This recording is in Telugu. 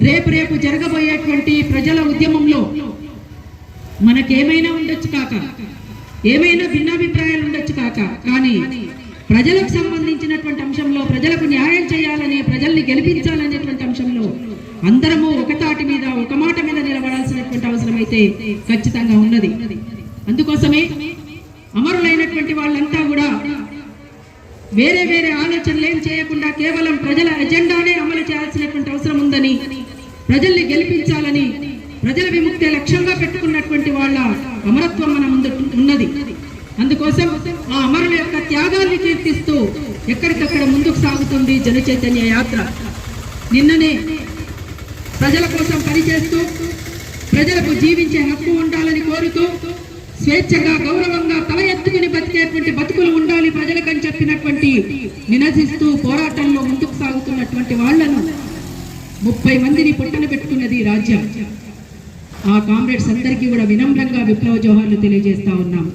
రేపు రేపు జరగబోయేటువంటి ప్రజల ఉద్యమంలో మనకేమైనా ఉండొచ్చు కాక ఏమైనా భిన్నాభిప్రాయాలు ఉండొచ్చు కాక కానీ ప్రజలకు సంబంధించినటువంటి అంశంలో ప్రజలకు న్యాయం చేయాలని ప్రజల్ని గెలిపించాలనేటువంటి అంశంలో అందరము ఒక తాటి మీద ఒక మాట మీద నిలబడాల్సినటువంటి అవసరం అయితే ఖచ్చితంగా ఉన్నది. అందుకోసమే అమరులైనటువంటి వాళ్ళంతా కూడా వేరే వేరే ఆలోచనలు ఏం చేయకుండా కేవలం ప్రజల ఎజెండానే అమలు చేయాల్సినటువంటి అవసరం ఉందని ప్రజల్ని గెలిపించాలని ప్రజల విముక్తి లక్ష్యంగా పెట్టుకున్నటువంటి వాళ్ళ అమరత్వం మన ముందు ఉన్నది. అందుకోసం ఆ అమరుల యొక్క త్యాగాన్ని కీర్తిస్తూ ఎక్కడికక్కడ ముందుకు సాగుతుంది జన చైతన్య యాత్ర. నిన్ననే ప్రజల కోసం పనిచేస్తూ ప్రజలకు జీవించే హక్కు ఉండాలని కోరుతూ స్వేచ్ఛగా గౌరవంగా తల ఎత్తుకుని బతికేటువంటి బతుకులు ఉండాలి ప్రజలకని చెప్పినటువంటి నినదిస్తూ పోరాటంలో ముందుకు సాగుతున్నటువంటి వాళ్ళను ముప్పై మందిని పుట్టన పెట్టుకున్నది రాజ్యం. ఆ కామ్రేడ్స్ అందరికీ కూడా వినమ్రంగా విప్లవ జోహార్లు తెలియజేస్తా ఉన్నాం.